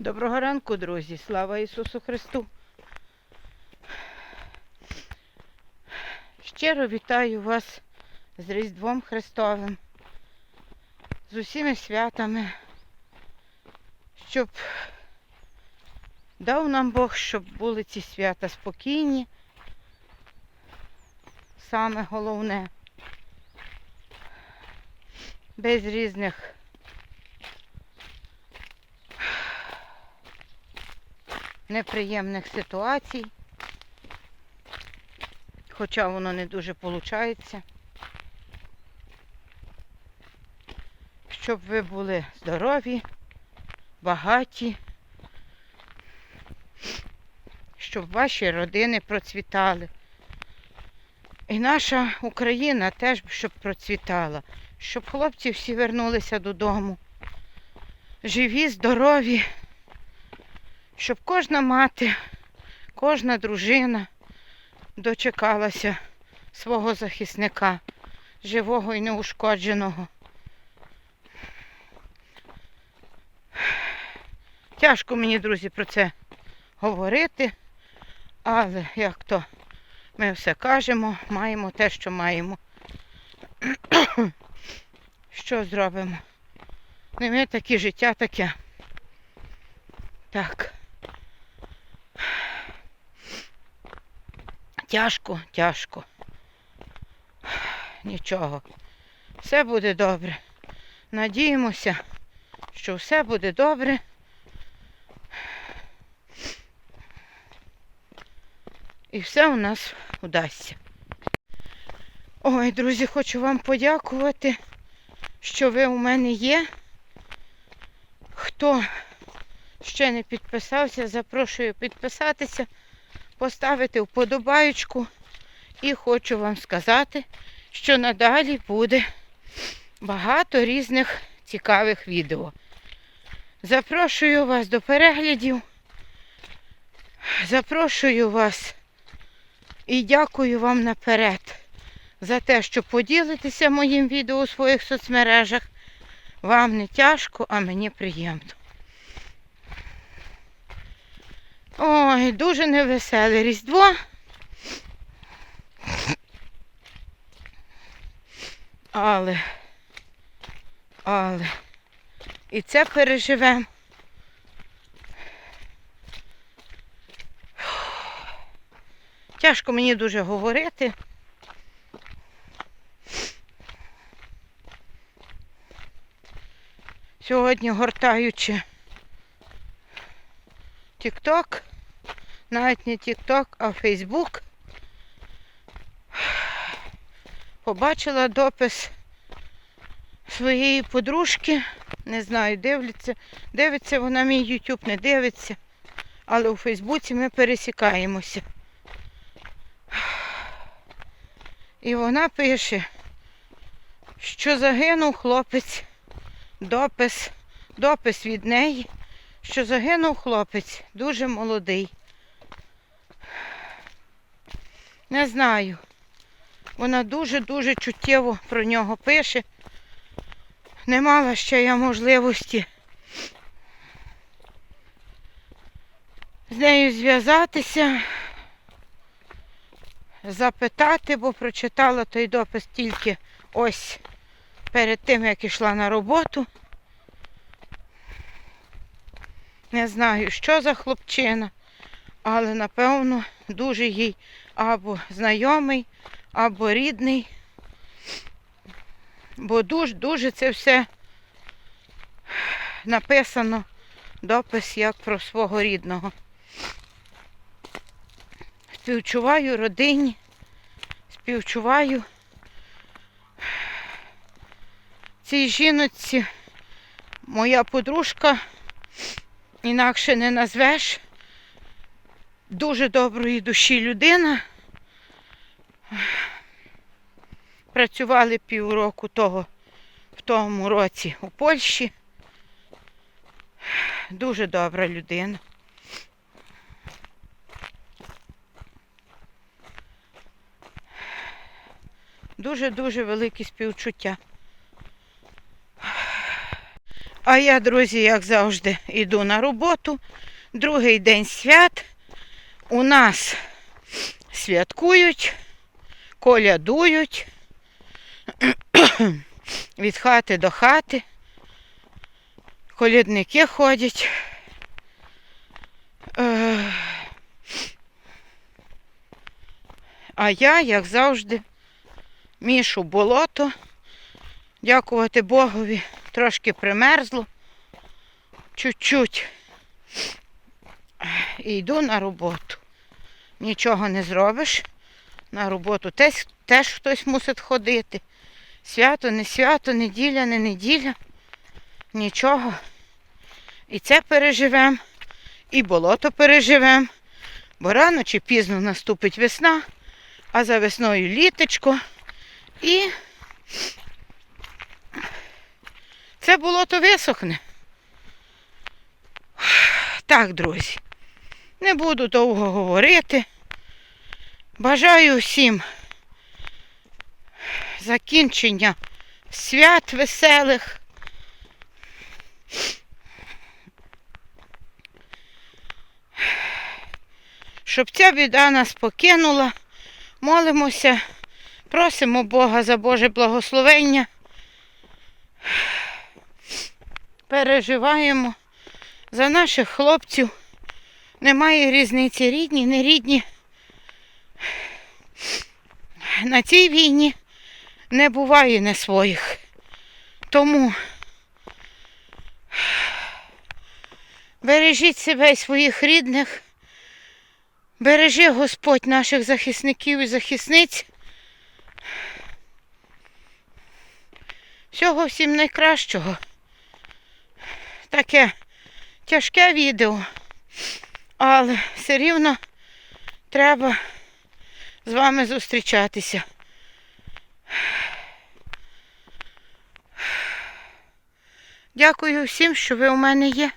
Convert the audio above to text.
Доброго ранку, друзі! Слава Ісусу Христу! Щиро вітаю вас з Різдвом Христовим, з усіми святами, щоб дав нам Бог, щоб були ці свята спокійні. Саме головне, без різних неприємних ситуацій. Хоча воно не дуже виходить. Щоб ви були здорові, багаті, щоб ваші родини процвітали. І наша Україна теж щоб процвітала, щоб хлопці всі вернулися додому. Живі, здорові щоб кожна мати, кожна дружина дочекалася свого захисника, живого і неушкодженого. Тяжко мені, друзі, про це говорити, але як то ми все кажемо, маємо те, що маємо. Що зробимо? Не ми такі життя таке. Так. Тяжко, тяжко. Нічого. Все буде добре. Надіємося, що все буде добре. І все у нас вдасться. Ой, друзі, хочу вам подякувати, що ви у мене є. Хто ще не підписався, запрошую підписатися поставити вподобаючку. І хочу вам сказати, що надалі буде багато різних цікавих відео. Запрошую вас до переглядів. Запрошую вас і дякую вам наперед за те, що поділитеся моїм відео у своїх соцмережах. Вам не тяжко, а мені приємно. Ой, дуже невеселе Різдво. Але, але, і це переживемо. Тяжко мені дуже говорити. Сьогодні гортаючи Тік-Ток, навіть не Тік-Ток, а Фейсбук. Побачила допис своєї подружки. Не знаю, дивляться. Дивиться вона мій YouTube, не дивиться. Але у Фейсбуці ми пересікаємося. І вона пише, що загинув хлопець, допис, допис від неї що загинув хлопець, дуже молодий. Не знаю. Вона дуже-дуже чуттєво про нього пише. Не мала ще я можливості з нею зв'язатися, запитати, бо прочитала той допис тільки ось перед тим, як ішла на роботу. Не знаю, що за хлопчина, але напевно дуже їй або знайомий, або рідний. Бо дуже-дуже це все написано допис як про свого рідного. Співчуваю родині, співчуваю цій жіноці, моя подружка інакше не назвеш. Дуже доброї душі людина. Працювали півроку того в тому році у Польщі. Дуже добра людина. Дуже-дуже велике співчуття. А я, друзі, як завжди, йду на роботу. Другий день свят. У нас святкують, колядують від хати до хати. Колядники ходять. Е, А я, як завжди, мішу болото. Дякувати Богові, трошки примерзло. Чуть-чуть. І йду на роботу. Нічого не зробиш. На роботу теж, теж хтось мусить ходити. Свято, не свято, неділя, не неділя. Нічого. І це переживемо, і болото переживемо. Бо рано чи пізно наступить весна, а за весною літочко. І це болото висохне. Так, друзі, не буду довго говорити. Бажаю всім закінчення свят веселих. Щоб ця біда нас покинула. Молимося, просимо Бога за Боже благословення. Переживаємо за наших хлопців. Немає різниці рідні, не рідні. На цій війні не буває не своїх. Тому бережіть себе і своїх рідних. Бережи Господь наших захисників і захисниць. Всього всім найкращого. Таке тяжке відео, але все рівно треба з вами зустрічатися. Дякую всім, що ви у мене є.